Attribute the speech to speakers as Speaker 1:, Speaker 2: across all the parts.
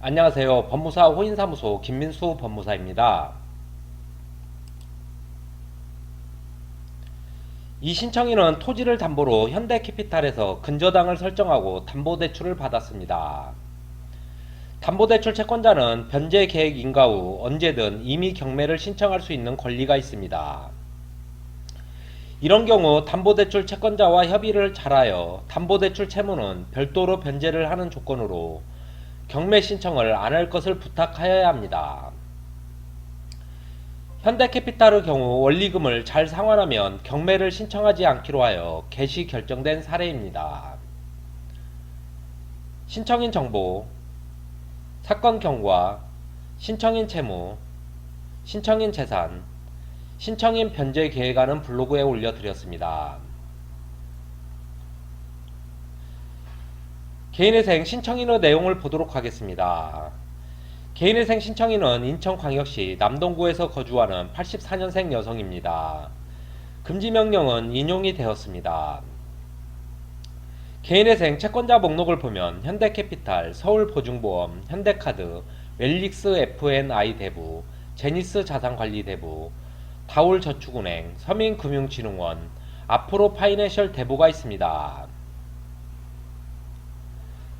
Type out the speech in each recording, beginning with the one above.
Speaker 1: 안녕하세요. 법무사 호인사무소 김민수 법무사입니다. 이 신청인은 토지를 담보로 현대캐피탈에서 근저당을 설정하고 담보대출을 받았습니다. 담보대출 채권자는 변제 계획 인가 후 언제든 임의 경매를 신청할 수 있는 권리가 있습니다. 이런 경우 담보대출 채권자와 협의를 잘하여 담보대출 채무는 별도로 변제를 하는 조건으로 경매 신청을 안 할 것을 부탁하여야 합니다. 현대캐피탈의 경우 원리금을 잘 상환하면 경매를 신청하지 않기로 하여 개시 결정된 사례입니다. 신청인 정보, 사건 경과, 신청인 채무, 신청인 재산, 신청인 변제 계획안은 블로그에 올려드렸습니다. 개인회생 신청인의 내용을 보도록 하겠습니다. 개인회생 신청인은 인천광역시 남동구에서 거주하는 84년생 여성입니다. 금지명령은 인용이 되었습니다. 개인회생 채권자 목록을 보면 현대캐피탈, 서울보증보험, 현대카드, 웰릭스 FNI 대부, 제니스 자산관리 대부, 다울저축은행, 서민금융진흥원, 앞으로 파이낸셜 대부가 있습니다.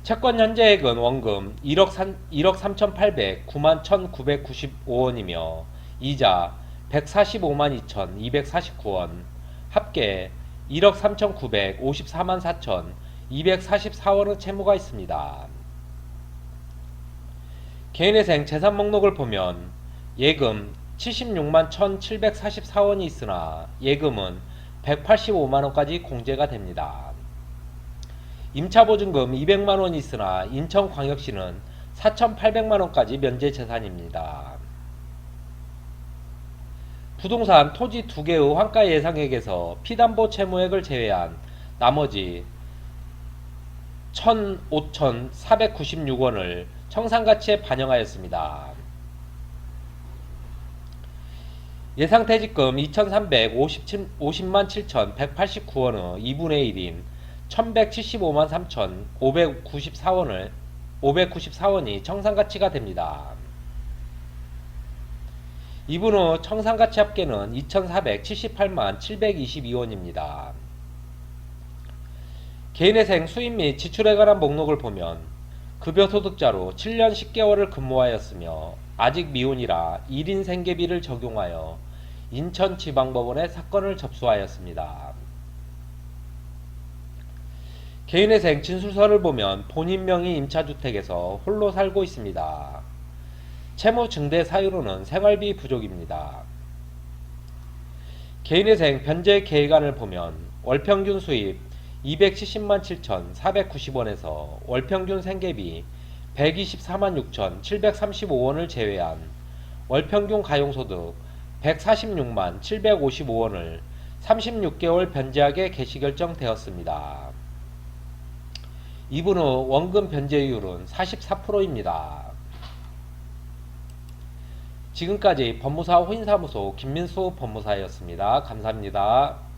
Speaker 1: 채권 현재액은 원금 1억, 1억 3,800, 9만 1,995원이며 이자 145만 2,249원, 합계 1억 3,900, 54만 4천 244원의 채무가 있습니다. 개인회생 재산 목록을 보면 예금 76만 1,744원이 있으나 예금은 185만원까지 공제가 됩니다. 임차보증금 200만 원이 있으나 인천광역시는 4,800만 원까지 면제 재산입니다. 부동산 토지 두 개의 환가 예상액에서 피담보 채무액을 제외한 나머지 15,496원을 청산가치에 반영하였습니다. 예상퇴직금 2,350만 7,189원의 2분의 1인 1,175만 3,594원을 594원이 청산가치가 됩니다. 이분 후 청산가치 합계는 2,478만 722원입니다. 개인회생 수입 및 지출에 관한 목록을 보면 급여 소득자로 7년 10개월을 근무하였으며 아직 미혼이라 1인 생계비를 적용하여 인천지방법원에 사건을 접수하였습니다. 개인회생 진술서를 보면 본인 명의 임차주택에서 홀로 살고 있습니다. 채무 증대 사유로는 생활비 부족입니다. 개인회생 변제 계획안을 보면 월평균 수입 270만 7,490원에서 월평균 생계비 124만 6,735원을 제외한 월평균 가용소득 146만 755원을 36개월 변제하게 개시결정되었습니다. 이분 후 원금 변제율은 44%입니다. 지금까지 법무사 호인사무소 김민수 법무사였습니다. 감사합니다.